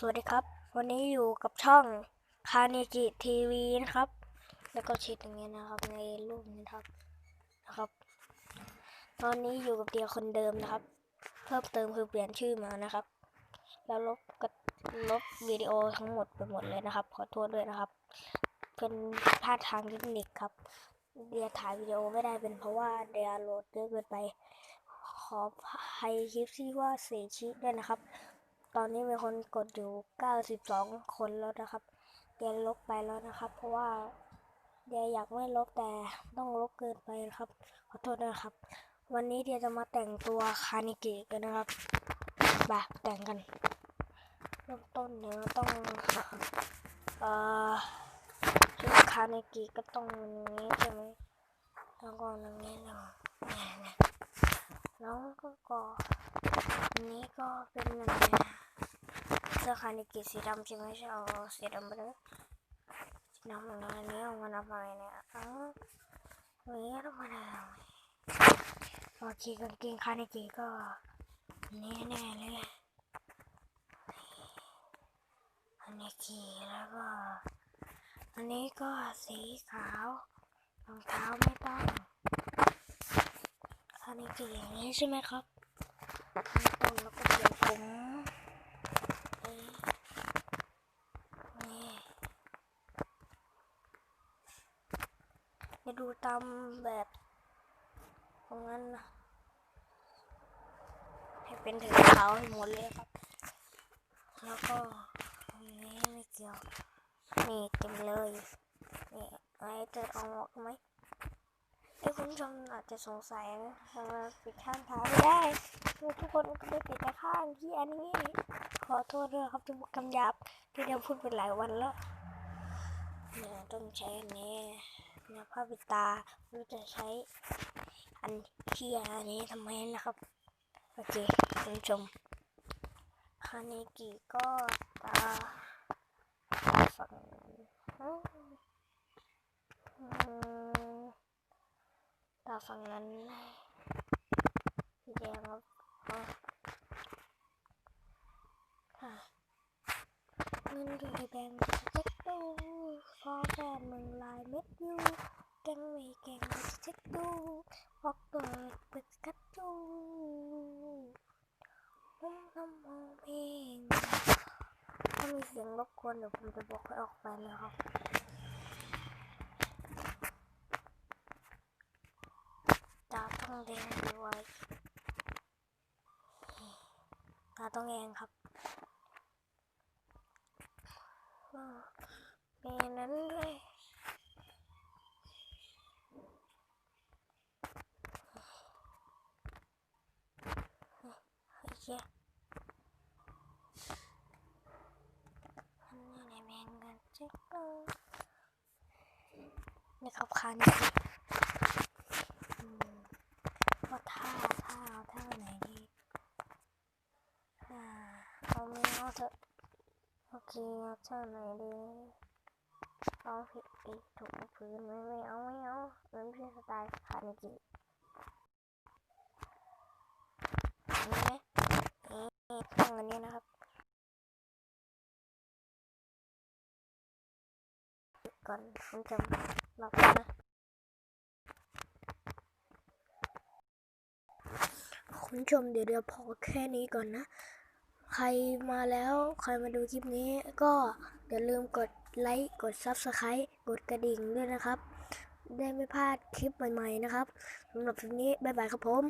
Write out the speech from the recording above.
สวัสดีครับ วันนี้อยู่กับช่องคา n นจิทีวีนะครับ แล้วก็ชิดอย่างเงี้ยนะครับ ในรูปนี้นะครับนะครับ ตอนนี้อยู่กับเดียคนเดิมนะครับ เพิ่มเติมคือเปลี่ยนชื่อมานะครับ แล้วลบก็ลบวิดีโอทั้งหมดไปหมดเลยนะครับ ขอโทษด้วยนะครับ เป็นพลาดทางเทคนิคครับเดียถ่ายวิดีโอไม่ได้เป็นเพราะว่าเดียโหลดเยอะเกินไป ขอให้คลิปที่ว่าเสียชีวิตด้วยนะครับ ตอนนี้มีคนกดอยู่ 92 คนแล้วนะครับเดียลบไปแล้วนะครับ เพราะว่าเดียอยากไม่ลบแต่ต้องลบเกินไปนะครับ ขอโทษนะครับ วันนี้เดียจะมาแต่งตัวคานิกิกันนะครับแบบแต่งกันเริ่มต้นเนี่ยต้องเอ่อชุดคานิกิก็ต้องอย่างนี้ใช่ไหมแล้วก็อย่างนี้เนาะเนี่ยนะแล้วก็ก็อันนี้ก็เป็นอย่างนี้ เสื้อคานิกิสีดำใช่ไหมใช่เอาสีดำไปเลยสีดำอะไรเนี้ยเอามาทำไมเนี่ยอ้าวอย่างนี้ทำไมเนี่ยโอเคกางเกงคานิกิก็นี้แน่เลยอันนี้ขี่แล้วก็อันนี้ก็สีขาวรองเท้าไม่ต้องอันนี้คืออย่างนี้ใช่ไหมครับไม่ต้องแล้วก็เปลี่ยนผมนี่นี่จะ ดูตามแบบตรงนั้นนะให้เป็นถึงเขาให้หมดเลยครับ แล้วก็ตรงนี้ไม่เกี่ยว นี่เต็มเลย นี่ไอ้จะเอาออกไหมไอ้คุณผู้ชมอาจจะสงสัยนะทำไมปิดข้างเท้าไม่ได้ทุกคนก็ได้ปิดแต่ข้างที่อันนี้ ขอโทษด้วยครับที่พูดคำหยาบที่เดียวพูดไปหลายวันแล้วเนี่ยต้องใช้อันนี้ นี่ยผ้าปิดตาไม่รู้จะใช้อันที่อันนี้ทำไมนะครับ โอเคคุณผู้ชมคาเนกิก็ตาตาฝั่งอืมตาฝั่งนั้นสีแดงครับค่ะเงินอยู่ในแบงค์เช็คดูพอ แค่หนึ่งลายเม็ดยูแกงไม่แกงเช็คดูพอเปิดเปิดกัดดูผมทำมองเพลงถ้ามีเสียงรบกวนเดี๋ยวผมจะบอกให้ออกไปนะครับตาต้องแดงด้วยตาต้องแดงครับ มีนั้นด้วยโอเคอันนี้ในแมงกันเช็คดูนี่ครับคันว่าท่าท่าเอาท่าไหนดีอ่าเอาไม่เอาเถอะโอเคเอาท่าไหนดี ผิดอีกถูกพื้นไม่ไม่เอาไม่เอามันเป็นสไตล์คานิจินนี้ไหมนี่ต้องอันนี้นะครับก่อนผมจะหลับนะคุณผู้ชมเดี๋ยวเดี๋ยวพอแค่นี้ก่อนนะ ใครมาแล้วใครมาดูคลิปนี้ก็อย่าลืมกด ไลค์ กด Subscribe กดกระดิ่งด้วยนะครับ ได้ไม่พลาดคลิปใหม่ๆนะครับสำหรับคลิปนี้ บ๊ายบายครับผม